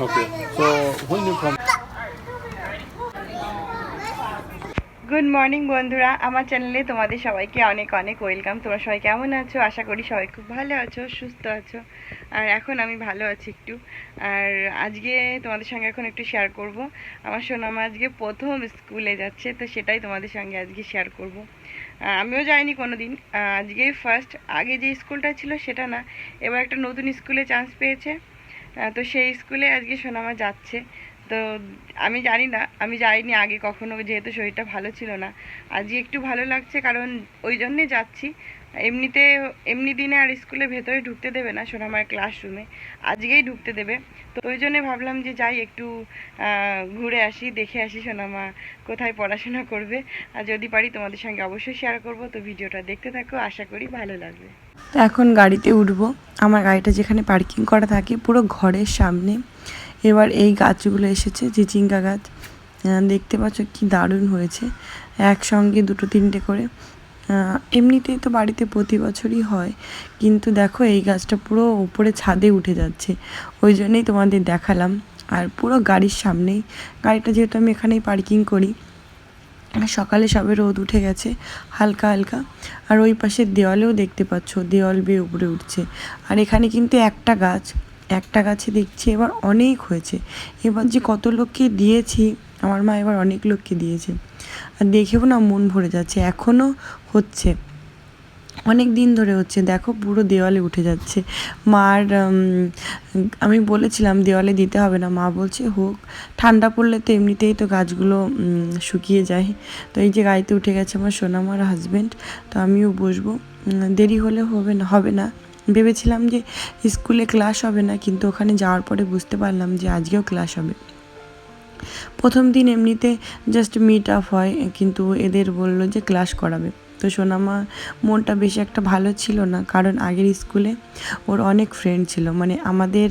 Okay. So when you come, good morning বন্ধুরা। আমার চ্যানেলে তোমাদের সবাইকে অনেক অনেক ওয়েলকাম তোমরা সবাই কেমন আছো? আশা করি সবাই খুব ভালো আছো সুস্থ আছো। আর এখন আমি ভালো আছি একটু। আর আজকে তোমাদের সঙ্গে এখন একটু শেয়ার করব। আমার সোনামা আজকে প্রথম স্কুলে যাচ্ছে তো সেটাই তোমাদের সঙ্গে আজকে শেয়ার করব। আমিও যাইনি কোনো দিন আজকে ফার্স্ট আগে যে স্কুলটা ছিল সেটা না। এবার একটা নতুন স্কুলে চান্স পেয়েছে। তো সেই স্কুলে আজকে সোনামা যাচ্ছে। তো আমি জানি না, আমি যাইনি আগে কখনো, যেহেতু শরীরটা ভালো ছিল না। আজকে একটু ভালো লাগছে, কারণ ওই জন্যে যাচ্ছি। এমনিতে, এমনি দিনে আর স্কুলে ভেতরে ঢুকতে দেবে না সোনামার ক্লাসরুমে আজকেই ঢুকতে দেবে। তো ওই জন্যে ভাবলাম যে যাই একটু ঘুরে আসি, দেখে আসি সোনামা কোথায় পড়াশোনা করবে। আর যদি পারি তোমাদের সঙ্গে অবশ্যই শেয়ার করব। তো ভিডিওটা দেখতে থাকো, আশা করি ভালো লাগবে। তো এখন গাড়িতে উঠবো। আমার গাড়িটা যেখানে পার্কিং করা থাকে, পুরো ঘরের সামনে। এবার এই গাছগুলো এসেছে চিচিঙ্গা গাছ। দেখতে পাচ্ছ কি দারুণ হয়েছে। একসঙ্গে দুটো তিনটে করে। এমনিতেই তো বাড়িতে প্রতি বছরই হয়। কিন্তু দেখো, এই গাছটা পুরো উপরে ছাদে উঠে যাচ্ছে। ওই জন্যই তোমাদের দেখালাম। আর পুরো গাড়ির সামনেই, গাড়িটা যেহেতু আমি এখানেই পার্কিং করি সকালে সবে রোদ উঠে গেছে, হালকা হালকা। আর ওই পাশের দেওয়ালেও দেখতে পাচ্ছ, দেওয়াল বেয়ে উপরে উঠছে। আর এখানে কিন্তু একটা গাছ, একটা গাছে দেখছি এবার অনেক হয়েছে। এবার যে কত লোককে দিয়েছি আমার মা এবার অনেক লোককে দিয়েছে। আর দেখেও না মন ভরে যাচ্ছে এখনও হচ্ছে। অনেক দিন ধরে হচ্ছে, দেখো পুরো দেওয়ালে উঠে যাচ্ছে। মার আমি বলেছিলাম দেওয়ালে দিতে হবে না, মা বলছে, হোক, ঠান্ডা পড়লে তো এমনিতেই তো গাছগুলো শুকিয়ে যায়। তো এই যে গাড়িতে উঠে গেছে আমার সোনামার হাজব্যান্ড তো আমিও বসবো। দেরি হলে হবে না হবে না। ভেবেছিলাম যে স্কুলে ক্লাস হবে না, কিন্তু ওখানে যাওয়ার পরে বুঝতে পারলাম যে আজকেও ক্লাস হবে। প্রথম দিন এমনিতে জাস্ট মিট আপ হয়, কিন্তু এদের বলল যে ক্লাস করাবে। তো সোনামা মনটা বেশি একটা ভালো ছিল না, কারণ আগের স্কুলে ওর অনেক ফ্রেন্ড ছিল। মানে আমাদের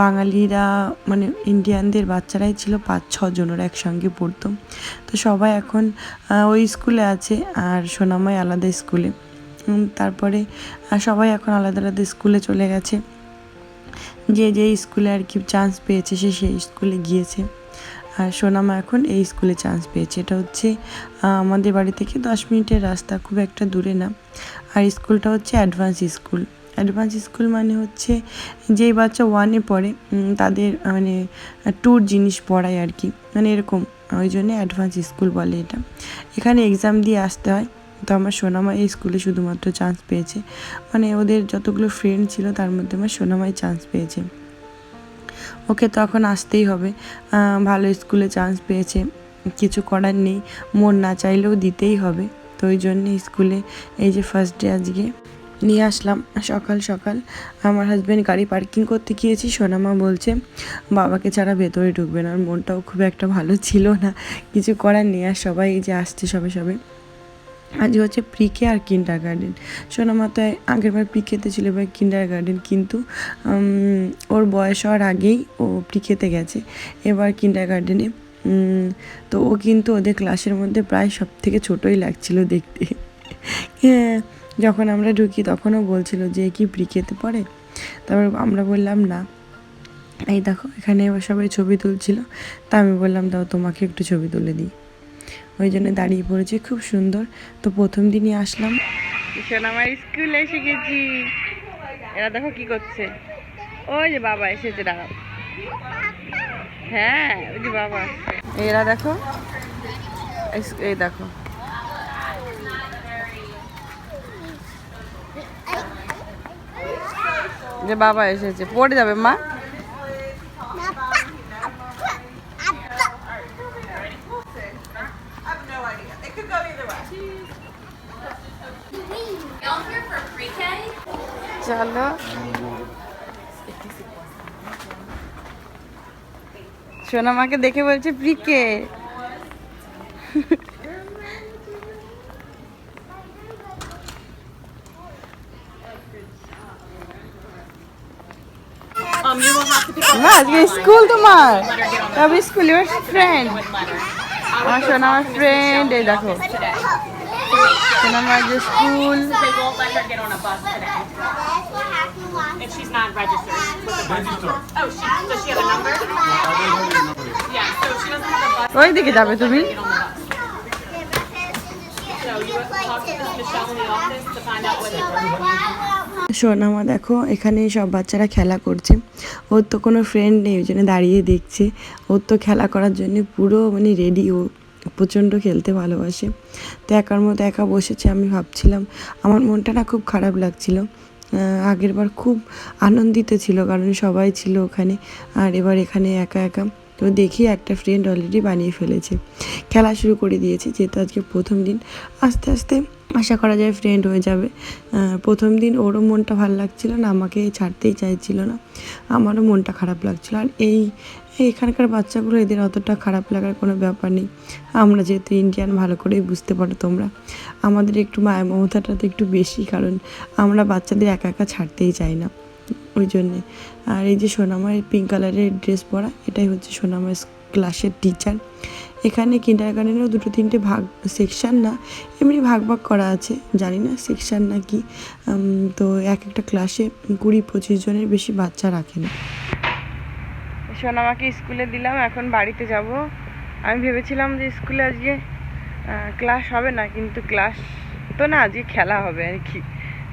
বাঙালিরা মানে ইন্ডিয়ানদের বাচ্চারাই ছিল পাঁচ ছজন ওরা একসঙ্গে পড়তো। তো সবাই এখন ওই স্কুলে আছে আর সোনামাই আলাদা স্কুলে তারপরে সবাই এখন আলাদা আলাদা স্কুলে চলে গেছে। যে যে স্কুলে আর কি চান্স পেয়েছে, সে সেই স্কুলে গিয়েছে। আর সোনামা এখন এই স্কুলে চান্স পেয়েছে। এটা হচ্ছে আমাদের বাড়ি থেকে দশ মিনিটের রাস্তা, খুব একটা দূরে না। আর স্কুলটা হচ্ছে অ্যাডভান্স স্কুল। অ্যাডভান্স স্কুল মানে হচ্ছে, যেই বাচ্চা ওয়ানে পড়ে তাদের মানে ট্যুর জিনিস পড়ায় আর কি। মানে এরকম, ওই জন্য অ্যাডভান্স স্কুল বলে এটা। এখানে এক্সাম দিয়ে আসতে হয়। তো আমার সোনামা এই স্কুলে শুধুমাত্র চান্স পেয়েছে। মানে ওদের যতগুলো ফ্রেন্ড ছিল, তার মধ্যে আমার সোনামাই চান্স পেয়েছে। ওকে তখন আসতেই হবে। ভালো স্কুলে চান্স পেয়েছে। কিছু করার নেই। মন না চাইলেও দিতেই হবে। তো ওই জন্যে স্কুলে এই যে ফার্স্ট ডে আজকে নিয়ে আসলাম। সকাল সকাল আমার হাজব্যান্ড গাড়ি পার্কিং করতে গিয়েছি। সোনামা বলছে, বাবাকে ছাড়া ভেতরে ঢুকবে না। আর মনটাও খুব একটা ভালো ছিল না। কিছু করার নেই। আর সবাই এই যে আসছে সবে সবে। আজ হচ্ছে প্রিকে আর কিন্ডার গার্ডেন সোনামা তো আগের বার প্রিকেতে ছিল এবার কিন্ডার গার্ডেন কিন্তু ওর বয়স হওয়ার আগেই ও প্রিকেতে গেছে। এবার কিন্ডার গার্ডেনে তো ও কিন্তু ওদের ক্লাসের মধ্যে প্রায় সব থেকে ছোটোই লাগছিল দেখতে। হ্যাঁ যখন আমরা ঢুকি তখনও বলছিল যে কি প্রিকেতে পড়ে? তারপর আমরা বললাম, না। এই দেখো, এখানে সবাই ছবি তুলছিল, তা আমি বললাম, দাও তোমাকে একটু ছবি তুলে দিই। ওই জন্য দাঁড়িয়ে পড়েছি, খুব সুন্দর। তো প্রথম দিনই আসলাম। সোনামার স্কুলে এসে গেছি। এরা দেখো কি করছে। ওই যে বাবা এসেছে, দাঁড়াও। হ্যাঁ ওই যে বাবা এরা দেখো এই দেখো। যে বাবা এসেছে, পড়ে যাবে মা? চলো। সোনামাকে দেখে বলছে প্রিকে। স্কুল তোমার? তবে স্কুল ইউর ফ্রেন্ড আমার সোনা আমার ফ্রেন্ড এই দেখো। সোনামার যে school They won't let her get on a bus today. and she's not registered with the bus. Registered. Oh, she, does she have a number? Yeah, so she doesn't have a bus. ওই দিকে যাবে তুমি the the সোনামা দেখো এখানে সব বাচ্চারা খেলা করছে ওর তো কোনো ফ্রেন্ড নেই ওই জন্য দাঁড়িয়ে দেখছে ওর তো খেলা করার জন্য পুরো মানে রেডি ও প্রচণ্ড খেলতে ভালোবাসে। তো একার মতো একা বসেছে আমি ভাবছিলাম। আমার মনটা না খুব খারাপ লাগছিল। আগের বার খুব আনন্দিত ছিল কারণ সবাই ছিল ওখানে। আর এবার এখানে একা একা তো দেখি একটা ফ্রেন্ড অলরেডি বানিয়ে ফেলেছে। খেলা শুরু করে দিয়েছে, যেহেতু আজকে প্রথম দিন। আস্তে আস্তে আশা করা যায় ফ্রেন্ড হয়ে যাবে। প্রথম দিন ওরও মনটা ভালো লাগছিল না, আমাকে ছাড়তেই চাইছিল না। আমারও মনটা খারাপ লাগছিল। আর এই এখানকার বাচ্চাগুলো, এদের অতটা খারাপ লাগার কোনো ব্যাপার নেই। আমরা যেহেতু ইন্ডিয়ান ভালো করেই বুঝতে পারো তোমরা। আমাদের একটু মায়া মমতাটা তো একটু বেশি, কারণ আমরা বাচ্চাদের একা একা ছাড়তেই চাই না। ওই জন্যে। আর এই যে সোনামার পিঙ্ক কালারের ড্রেস পরা, এটাই হচ্ছে সোনামার ক্লাসের টিচার এখানে কিন্ডার গার্ডেনেও দুটো তিনটে ভাগ সেকশন না, এমনি ভাগ ভাগ করা আছে, জানি না সেকশন না কি। তো এক একটা ক্লাসে কুড়ি পঁচিশ জনের বেশি বাচ্চা রাখে না। সোনামাকে স্কুলে দিলাম, এখন বাড়িতে যাব। আমি ভেবেছিলাম যে স্কুলে আজকে ক্লাস হবে না, কিন্তু ক্লাস তো না, আজকে খেলা হবে আর কি।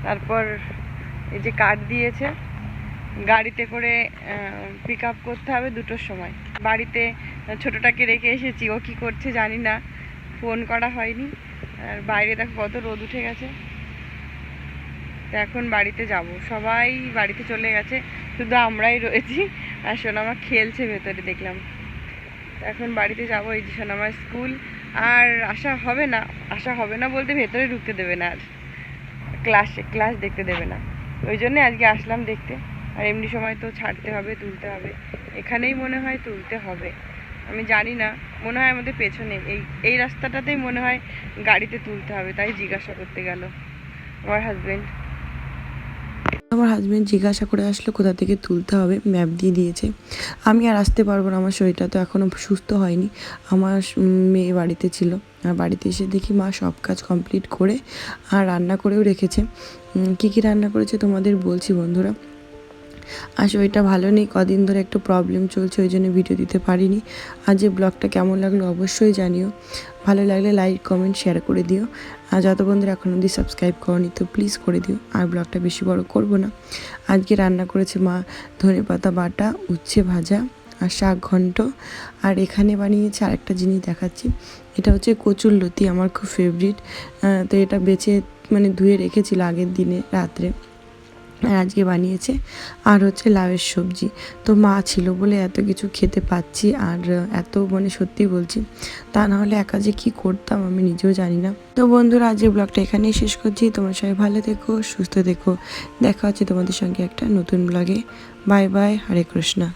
তারপর এই যে কার্ড দিয়েছে গাড়িতে করে পিক আপ করতে হবে দুটোর সময়। বাড়িতে ছোটোটাকে রেখে এসেছি, ও কি করছে জানি না ফোন করা হয়নি। আর বাইরে দেখো কত রোদ উঠে গেছে। এখন বাড়িতে যাব। সবাই বাড়িতে চলে গেছে, শুধু আমরাই রয়েছি। আর সোনামা খেলছে ভেতরে, দেখলাম। এখন বাড়িতে যাব, এই যে সোনামার স্কুল। আর আসা হবে না, আসা হবে না বলতে ভেতরে ঢুকতে দেবে না আর। ক্লাসে, ক্লাস দেখতে দেবে না। ওই জন্যে আজকে আসলাম দেখতে। আর এমনি সময় তো ছাড়তে হবে, তুলতে হবে। এখানেই মনে হয় তুলতে হবে। আমি জানি না, মনে হয় আমাদের পেছনে। এই এই রাস্তাটাতেই মনে হয় গাড়িতে তুলতে হবে, তাই জিজ্ঞাসা করতে গেল আমার হাজবেন্ড আমার হাজব্যান্ড জিজ্ঞাসা করে আসলো, কোথা থেকে তুলতে হবে ম্যাপ দিয়ে দিয়েছে। আমি আর আসতে পারব না, আমার শরীরটা তো এখনও সুস্থ হয়নি। আমার মেয়ে বাড়িতে ছিল, আর বাড়িতে এসে দেখি মা সব কাজ কমপ্লিট করে আর রান্না করেও রেখেছে। কী কী রান্না করেছে তোমাদের বলছি বন্ধুরা। আর শরীরটা ভালো নেই, কদিন ধরে একটু প্রবলেম চলছে, ওই জন্য ভিডিও দিতে পারিনি। আর যে ব্লগটা কেমন লাগল অবশ্যই জানিও। ভালো লাগলে লাইক কমেন্ট শেয়ার করে দিও। আর যত বন্ধুরা এখন অবধি সাবস্ক্রাইব করনি তো প্লিজ করে দিও, আর ব্লগটা বেশি বড় করব না। আজকে রান্না করেছে মা ধনে পাতা বাটা, উচ্ছে ভাজা আর শাক ঘন্ট। আর এখানে বানিয়েছে আরেকটা জিনিস দেখাচ্ছি, এটা হচ্ছে কচুর লতি, আমার খুব ফেভারিট তো এটা বেছে মানে ধুয়ে রেখেছিল আগের দিনে রাত্রে। আজকে বানিয়েছে। আর হচ্ছে লাউয়ের সবজি। তো মা ছিল বলে এত কিছু খেতে পাচ্ছি আর এত মানে সত্যি বলছি, তা না হলে একা যে কী করতাম আমি নিজেও জানি না। তো বন্ধুরা, আজকে ব্লগটা এখানেই শেষ করছি। তোমার সবাই ভালো থেকো, সুস্থ থেকো। দেখা হচ্ছে তোমাদের সঙ্গে একটা নতুন ব্লগে। Bye bye, Hare Krishna.